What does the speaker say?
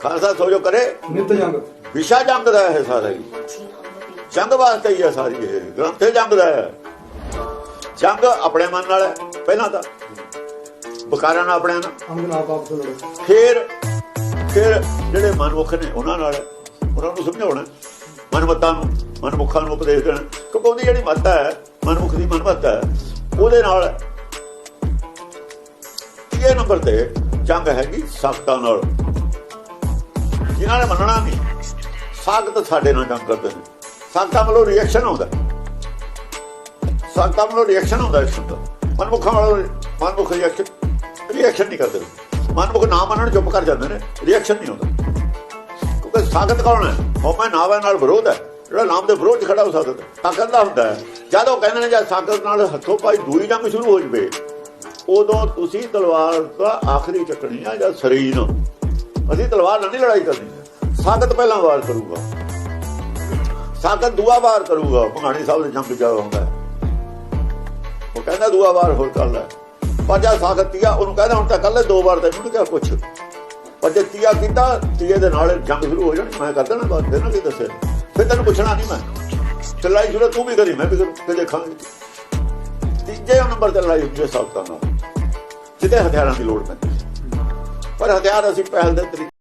ਖਾਲਸਾ ਸੋਜੋ ਕਰੇ। ਨਿਤ ਜੰਗ। ਵਿਸ਼ਾ ਜੰਗ ਦਾ ਹੈ ਸਾਰਾ ਹੀ। ਜੰਗ ਵਾਸਤੇ ਹੀ ਹੈ ਸਾਰੀ ਇਹ ਗ੍ਰੰਥੇ ਜੰਗ ਦਾ ਹੈ। ਜੰਗ ਆਪਣੇ ਮਨ ਨਾਲ ਹੈ ਪਹਿਲਾਂ ਤਾਂ। ਬਕਾਰਾਂ ਨਾਲ ਆਪਣੇ ਨਾਲ। ਫਿਰ ਫਿਰ ਜਿਹੜੇ ਮਨਮੁਖ ਨੇ ਉਹਨਾਂ ਨਾਲ। ਉਹਨਾਂ ਨੂੰ ਸਮਝਾਉਣਾ ਮਨਮਤਾਂ ਨੂੰ ਮਨਮੁਖਾਂ ਨੂੰ ਉਪਦੇਸ਼ ਦੇਣਾ ਕਿਉਂਕਿ ਉਹਦੀ ਜਿਹੜੀ ਮੱਤ ਹੈ ਮਨਮੁਖ ਦੀ ਮਨਮਤ ਹੈ ਉਹਦੇ ਨਾਲ। ਤੀਏ ਨੰਬਰ ਤੇ ਜੰਗ ਹੈਗੀ ਸਖਤਾਂ ਨਾਲ। ਜਿਨ੍ਹਾਂ ਨੇ ਮੰਨਣਾ ਨਹੀਂ ਸਖਤ ਸਾਡੇ ਨਾਲ ਜੰਗ ਕਰਦੇ ਨੇ ਸਖਤਾਂ ਵੱਲੋਂ ਰਿਐਕਸ਼ਨ ਆਉਂਦਾ ਸਖਤਾਂ ਵੱਲੋਂ ਰਿਐਕਸ਼ਨ ਆਉਂਦਾ ਇਸ ਦਾ। ਮਨਮੁਖਾਂ ਵੱਲੋਂ ਮਨਮੁਖ ਰਿਐਕਸ਼ਨ ਰਿਐਕਸ਼ਨ ਨਹੀਂ ਕਰਦੇ। ਮਨਮੁਖ ਨਾ ਮੰਨਣ ਚੁੱਪ ਕਰ ਜਾਂਦੇ ਨੇ। ਰਿਐਕਸ਼ਨ ਨਹੀਂ ਆਉਂਦਾ। ਕਿਉਂਕਿ ਸਾਖਤ ਕੌਣ ਹੈ? ਹਉਮੈ ਨਾਵੇਂ ਨਾਲ ਵਿਰੋਧ ਹੈ। ਜਿਹੜਾ ਨਾਮ ਦੇ ਵਿਰੋਧ 'ਚ ਖੜਾ ਹੋ ਸਕਦਾ ਤਾਕਤ ਦਾ ਹੁੰਦਾ ਹੈ। ਜਦ ਉਹ ਕਹਿੰਦੇ ਨੇ ਜਦ ਸਾਖਤ ਨਾਲ ਹੱਥੋਂ ਪਾਈ ਦੂਰੀ ਜੰਗ ਸ਼ੁਰੂ ਹੋ ਜਵੇ, ਉਦੋਂ ਤੁਸੀਂ ਤਲਵਾਰ ਦਾ ਆਖਰੀ ਚੱਕਣੀ ਆ ਜਾਂ ਸਰੀਰ ਨੂੰ। ਅਸੀਂ ਤਲਵਾਰ ਨਾਲ ਨਹੀਂ ਲੜਾਈ ਕਰਨੀ। ਸਾਗਤ ਪਹਿਲਾਂ ਵਾਰ ਕਰੂਗਾ। ਸਾਗਤ ਦੂਆ ਵਾਰ ਕਰੂਗਾ। ਭਗਾਣੀ ਸਾਹਿਬ ਦੇ ਜੰਗ ਜਾ ਹੁੰਦਾ ਉਹ ਕਹਿੰਦਾ ਦੂਆ ਵਾਰ ਹੋਰ ਕਰ ਲੈ। ਪਰ ਜਦ ਤੀਆ ਉਹਨੂੰ ਕਹਿੰਦਾ, ਹੁਣ ਤਾਂ ਕਰ ਦੋ ਵਾਰ ਤੈਨੂੰ ਕਿਹਾ ਕੁਛ। ਪਰ ਜੇ ਤੀਆ ਕੀਤਾ, ਤੀਏ ਦੇ ਨਾਲ ਜੰਗ ਸ਼ੁਰੂ ਹੋ ਜਾਣੀ। ਮੈਂ ਕਰ ਦੇਣਾ ਬਾਤ ਦੇ ਨਾ ਕੀ ਦੱਸੇ। ਫਿਰ ਤੈਨੂੰ ਪੁੱਛਣਾ ਨਹੀਂ ਮੈਂ। ਚਲਾਈ ਸ਼ੁਰੂ ਤੂੰ ਵੀ ਕਰੀ, ਮੈਂ ਵੀ ਕਰੂੰ ਤੇ ਦੇਖਾਂਗੇ। ਤੀਜੇ ਨੰਬਰ ਤੇ ਲੜਾਈ ਹੁੰਦੀ ਹੈ ਸਾਖਤਾਂ ਨਾਲ ਜਿਹਦੇ ਹਥਿਆਰਾਂ ਦੀ ਲੋੜ ਪੈਂਦੀ ਹੈ। ਪਰ ਹਥਿਆਰ ਅਸੀਂ ਪਹਿਲ ਦੇ ਤਰੀਕੇ